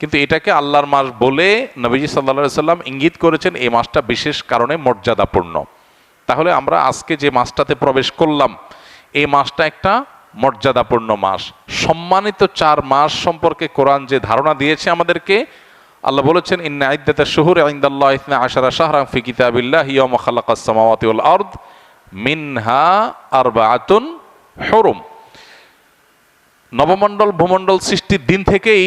কিন্তু এটাকে আল্লাহর মাস বলে নবীজি সাল্লা সাল্লাম ইঙ্গিত করেছেন এই মাসটা বিশেষ কারণে মর্যাদাপূর্ণ। তাহলে আমরা আজকে যে মাসটাতে প্রবেশ করলাম, এই মাসটা একটা মর্যাদাপূর্ণ মাস। সম্মানিত চার মাস সম্পর্কে কোরআন যে ধারণা দিয়েছে আমাদেরকে, আল্লাহ বলেছেন, ইন্না আইদ্দাতা শুহুর আইন্দাল্লাহ ইসনা আশারা শাহরাম ফি কিতাবিল্লাহ ইয়াউম খালাকাস সামাওয়াতি ওয়াল আরদ মিনহা আরবাআতুন হুরুম। নবমণ্ডল, ভূমণ্ডল সৃষ্টির দিন থেকেই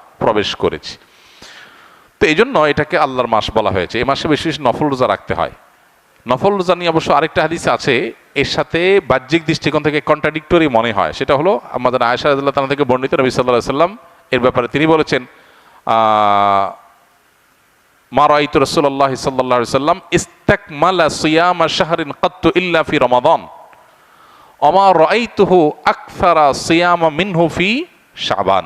প্রবেশ করেছি। তো এই জন্য এটাকে আল্লাহর মাস বলা হয়েছে। এই মাসে বেশি বেশি নফল রোজা রাখতে হয়। নফল রোজা নিয়ে অবশ্য আরেকটা হাদিস আছে। এর সাথে বাহ্যিক দৃষ্টিকোণ থেকে কন্ট্রাডিক্টরি মনে হয়। সেটা হলো আমাদের আয়সা রাদিল্লাহ তাআলা থেকে বর্ণিত নবী সাল্লাহ সাল্লাম। এর ব্যাপারে তিনি বলেছেন আহ, মা রাইতু রাসূলুল্লাহ সাল্লাল্লাহু আলাইহি সাল্লাম ইস্তাকমালা সিয়ামা শাহরিন কাত্তু ইল্লা ফি রমাদান। অমা রাইতুহু আকসারা সিয়ামা মিনহু ফি শাবান।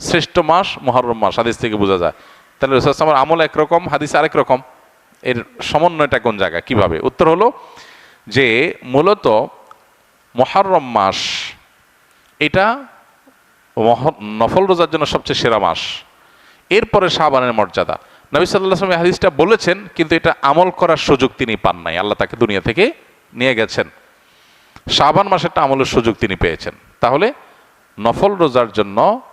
শ্রেষ্ঠ মাস, মহরম মাস, হাদিস থেকে বোঝা যায়। তাহলে রসুলামের আমল একরকম, হাদিস আরেক রকম। এর সমন্বয়টা কোন জায়গা কীভাবে? উত্তর হলো যে, মূলত মহরম মাস, এটা নফল রোজার জন্য সবচেয়ে সেরা মাস। এরপরে শাহবানের মর্যাদা। নবী সাল্লাহ আসলাম হাদিসটা বলেছেন, কিন্তু এটা আমল করার সুযোগ তিনি পান নাই। আল্লাহ তাকে দুনিয়া থেকে নিয়ে গেছেন। শাহবান মাসেরটা আমলের সুযোগ তিনি পেয়েছেন। তাহলে নফল রোজার জন্য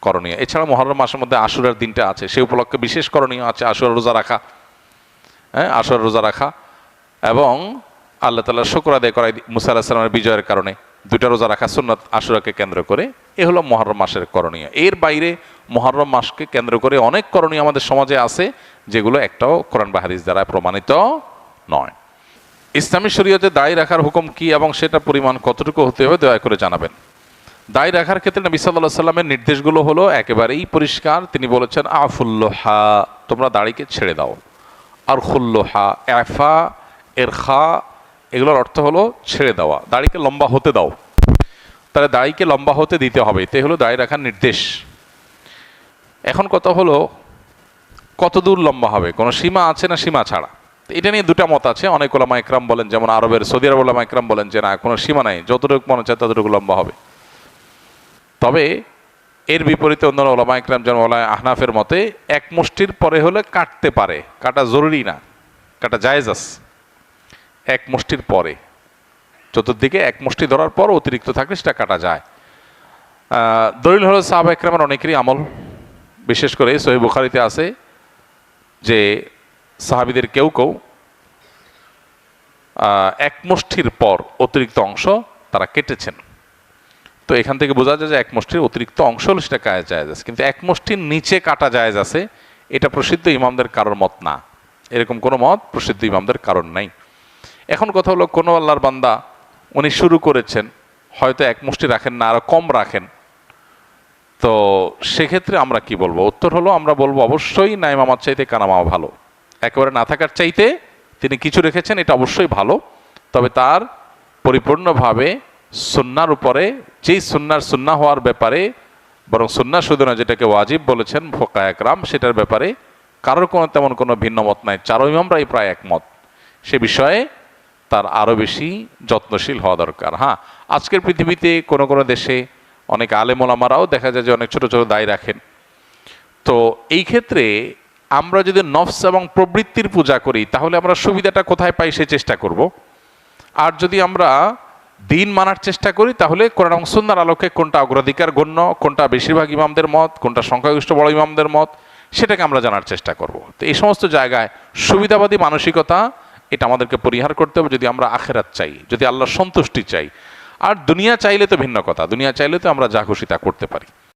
করণীয়। এছাড়া মহরম মাসের মধ্যে আশুরার দিনটা আছে। সেই উপলক্ষে বিশেষ করণীয় আছে আশুরা রোজা রাখা। হ্যাঁ আশুরা রোজা রাখা এবং আল্লাহ তালা শুক্র আদায় করাই মুসা আল্লাহ সাল্লামের বিজয়ের কারণে দুইটা রোজা রাখা সুন্নত আশুরাকে কেন্দ্র করে। এ হলো মহরম মাসের করণীয়। এর বাইরে মহরম মাসকে কেন্দ্র করে অনেক করণীয় আমাদের সমাজে আছে, যেগুলো একটাও কোরআন বা হাদিস দ্বারা প্রমাণিত নয়। ইসলামী শরীয়তে দায়ী রাখার হুকুম কি এবং সেটা পরিমাণ কতটুকু হতে হবে দয়া করে জানাবেন। দায় রাখার ক্ষেত্রে নবী সাল্লাহ সাল্লামের নির্দেশগুলো হলো একেবারেই পরিষ্কার। তিনি বলেছেন, আফুল্লোহা, তোমরা দাড়িকে ছেড়ে দাও। আর খুল্লোহা এফা, এরখা, এগুলোর অর্থ হলো ছেড়ে দেওয়া। দাড়িকে লম্বা হতে দাও। তাহলে দাড়িকে লম্বা হতে দিতে হবে। এতে হলো দাড়ি রাখার নির্দেশ। এখন কথা হলো কত দূর লম্বা হবে? কোনো সীমা আছে না সীমা ছাড়া? এটা নিয়ে দুটা মত আছে। অনেক ওলামা একরাম বলেন, যেমন আরবের সৌদি আরব ওলামা একরাম বলেন যে, না, কোনো সীমা নাই। যতটুকু মনে চায় ততটুকু লম্বা হবে। তবে এর বিপরীতে অন্য ওলামা একরাম যেমন ওলা আহনাফের মতে, এক মুষ্টির পরে হলে কাটতে পারে, কাটা জরুরি না, কাটা জায়েজ আছে। এক মুষ্টির পরে, চতুর্দিকে এক মুষ্টি ধরার পর অতিরিক্ত থাকলে সেটা কাটা যায়। দলিল হলো সাহাব একরামের অনেকেরই আমল, বিশেষ করে সহি বুখারিতে আছে যে সাহাবিদের কেউ কেউ এক মুষ্টির পর অতিরিক্ত অংশ তারা কেটেছেন। তো এখান থেকে বোঝা যায় যে এক মুষ্টির অতিরিক্ত অংশ হলো সেটা কাজ যায় আছে। কিন্তু এক মুষ্টির নিচে কাটা যায় আছে, এটা প্রসিদ্ধ ইমামদের কারোর মত না। এরকম কোনো মত প্রসিদ্ধ ইমামদের কারণ নাই। এখন কথা হলো, কোনো আল্লাহর বান্দা, উনি শুরু করেছেন, হয়তো এক মুষ্টি রাখেন না, আরও কম রাখেন। তো সেক্ষেত্রে আমরা কি বলব? উত্তর হলো, আমরা বলব অবশ্যই নাই মামার চাইতে কানামামা ভালো। একেবারে না থাকার চাইতে তিনি কিছু রেখেছেন, এটা অবশ্যই ভালো। তবে তার পরিপূর্ণভাবে সুন্নার উপরে, যেই সুন্নার সুন্না হওয়ার ব্যাপারে, বরং সুন্না শুধু না যেটাকে ওয়াজিব বলেছেন ফোকা একরাম, সেটার ব্যাপারে কারোর কোনো তেমন কোনো ভিন্ন মত নাই। চারো ইমামরাই প্রায় একমত। সে বিষয়ে তার আরও বেশি যত্নশীল হওয়া দরকার। হ্যাঁ আজকের পৃথিবীতে কোনো কোনো দেশে অনেক আলেমোলামারাও দেখা যায় যে অনেক ছোট ছোট দায় রাখেন। তো এই ক্ষেত্রে আমরা যদি নফস এবং প্রবৃত্তির পূজা করি, তাহলে আমরা সুবিধাটা কোথায় পাই সে চেষ্টা করব। আর যদি আমরা দিন মানার চেষ্টা করি, তাহলে কোরআন এবং সুন্নার আলোকে কোনটা অগ্রাধিকার গণ্য, কোনটা বেশিরভাগ ইমামদের মত, কোনটা সংখ্যাগরিষ্ঠ বড় ইমামদের মত, সেটাকে আমরা জানার চেষ্টা করব। তো এই সমস্ত জায়গায় সুবিধাবাদী মানসিকতা, এটা আমাদেরকে পরিহার করতে হবে যদি আমরা আখেরাত চাই, যদি আল্লাহর সন্তুষ্টি চাই। আর দুনিয়া চাইলে তো ভিন্ন কথা, দুনিয়া চাইলে তো আমরা যা খুশি তা করতে পারি।